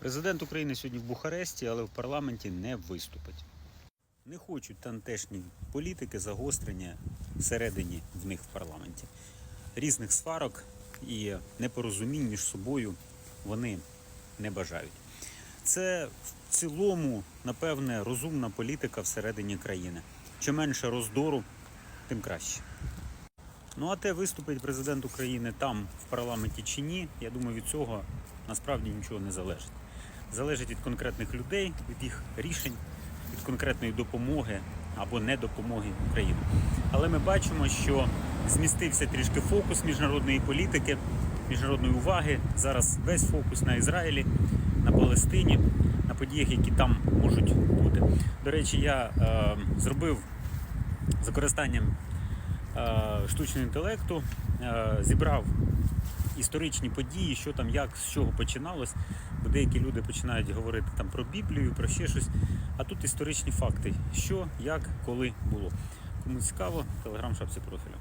Президент України сьогодні в Бухаресті, але в парламенті не виступить. Не хочуть тамтешні політики загострення всередині в них в парламенті. Різних сварок і непорозумінь між собою вони не бажають. Це в цілому, напевне, розумна політика всередині країни. Чим менше роздору, тим краще. Ну а те, виступить президент України там, в парламенті чи ні, я думаю, від цього насправді нічого не залежить. Залежить від конкретних людей, від їх рішень, від конкретної допомоги або недопомоги Україні. Але ми бачимо, що змістився трішки фокус міжнародної політики, міжнародної уваги. Зараз весь фокус на Ізраїлі, на Палестині, на подіях, які там можуть бути. До речі, я е, зробив з використанням е, штучного інтелекту, е, зібрав історичні події, що там, як, з чого починалось. Бо деякі люди починають говорити там про Біблію, про ще щось. А тут історичні факти, що, як, коли було. Кому цікаво, телеграм шапці профілю.